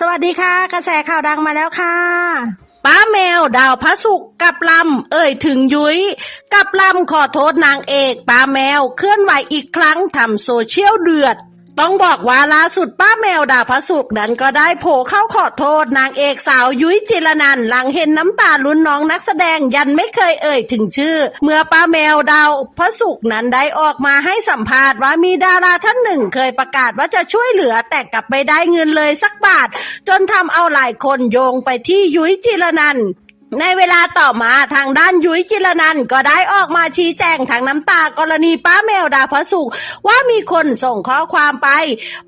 สวัสดีค่ะ กระแสข่าวดังมาแล้วค่ะ ป้าแมวดาวพระสุกร์กับลำ เอ่ยถึงยุ้ย กับลำขอโทษนางเอก ป้าแมวเคลื่อนไหวอีกครั้งทำโซเชียลเดือด ต้องบอกว่าล่าสุดป้าแมวดาวพระสุกร์นั้นก็ได้โผล่เข้าขอโทษนางเอกสาวยุ้ยจิรนันหลังเห็นน้ำตาลุ้นน้องนักแสดงยันไม่เคยเอ่ยถึงชื่อ เมื่อป้าแมวดาวพระสุกร์นั้นได้ออกมาให้สัมภาษณ์ว่ามีดาราท่านหนึ่งเคยประกาศว่าจะช่วยเหลือแต่กลับไม่ได้เงินเลยสักบาท จนทำเอาหลายคนโยงไปที่ยุ้ยจิรนัน ในเวลาต่อมาทางด้านยุ้ยจิรนันก็ได้ออกมาชี้แจงทางน้ำตากรณีป้าแมวดาพสุขว่ามีคนส่งข้อความไป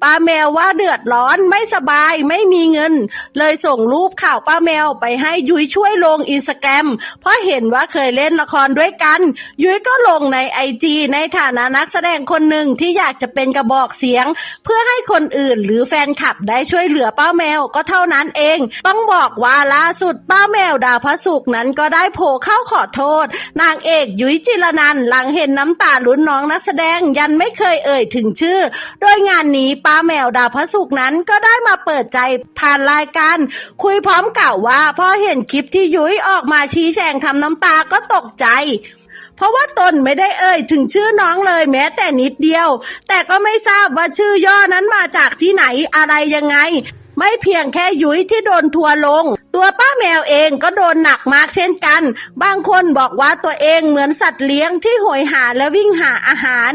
ป้าแมวว่าเดือดร้อนไม่สบายไม่มีเงิน เลยส่งรูปข่าวป้าแมวไปให้ยุ้ยช่วยลงอินสตาแกรมเพราะเห็นว่าเคยเล่นละครด้วยกัน ยุ้ยก็ลงในไอจีในฐานะนักแสดงคนหนึ่งที่อยากจะเป็นกระบอกเสียง เพื่อให้คนอื่นหรือแฟนคลับได้ช่วยเหลือป้าแมวก็เท่านั้นเอง ต้องบอกว่าล่าสุดป้าแมวดาพสุกนั้นก็ได้โผล่เข้าขอโทษ นางเอกยุ้ยจิรนันหลังเห็นน้ำตาลุ้นน้องนักแสดงยันไม่เคยเอ่ยถึงชื่อ โดยงานนี้ป้าแมวดาวพระสุกนั้นก็ได้มาเปิดใจผ่านรายการคุยพร้อมกล่าวว่าพอเห็นคลิปที่ยุ้ยออกมาชี้แจงทำน้ำตาก็ตกใจเพราะว่าตนไม่ได้เอ่ยถึงชื่อน้องเลยแม้แต่นิดเดียว แต่ก็ไม่ทราบว่าชื่อย่อนั้นมาจากที่ไหนอะไรยังไง ไม่เพียงแค่ยุ้ยที่โดนทัวร์ลง ตัวป้าแมวเองก็โดนหนักมากเช่นกัน บางคนบอกว่าตัวเองเหมือนสัตว์เลี้ยงที่โหยหาและวิ่งหาอาหาร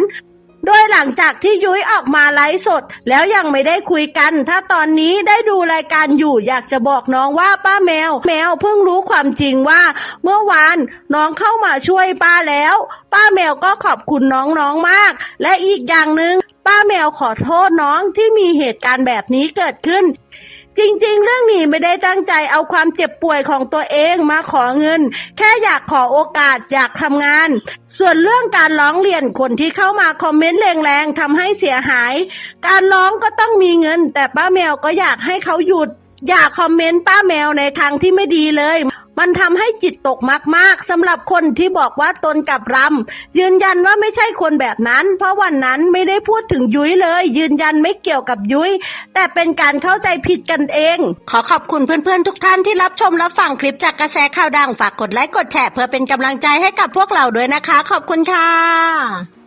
โดยหลังจากที่ยุ้ยออกมาไลฟ์สด แล้วยังไม่ได้คุยกัน ถ้าตอนนี้ได้ดูรายการอยู่อยากจะบอกน้องว่าป้าแมว แมวเพิ่งรู้ความจริงว่า เมื่อวานน้องเข้ามาช่วยป้าแล้ว ป้าแมวก็ขอบคุณน้องๆมาก และอีกอย่างหนึ่งป้าแมวขอโทษน้องที่มีเหตุการณ์แบบนี้เกิดขึ้น จริงๆ เรื่องนี้ไม่ได้ตั้งใจเอาความเจ็บป่วยของตัวเองมาขอเงิน แค่อยากขอโอกาสอยากทำงาน ส่วนเรื่องการร้องเรียนคนที่เข้ามาคอมเมนต์แรงๆทำให้เสียหาย การร้องก็ต้องมีเงิน แต่ป้าแมวก็อยากให้เขาหยุด อย่าคอมเมนต์ป้าแมวในทางที่ไม่ดีเลย มันทำให้จิตตกมากๆสำหรับคนที่บอกว่าตนกับรำยืนยันว่าไม่ใช่คนแบบนั้น เพราะวันนั้นไม่ได้พูดถึงยุ้ยเลย ยืนยันไม่เกี่ยวกับยุ้ยแต่เป็นการเข้าใจผิดกันเอง ขอขอบคุณเพื่อนๆทุกท่านที่รับชมรับฟังคลิปจากกระแสข่าวดังฝากกดไลค์กดแชร์เพื่อเป็นกำลังใจให้กับพวกเราด้วยนะคะ ขอบคุณค่ะ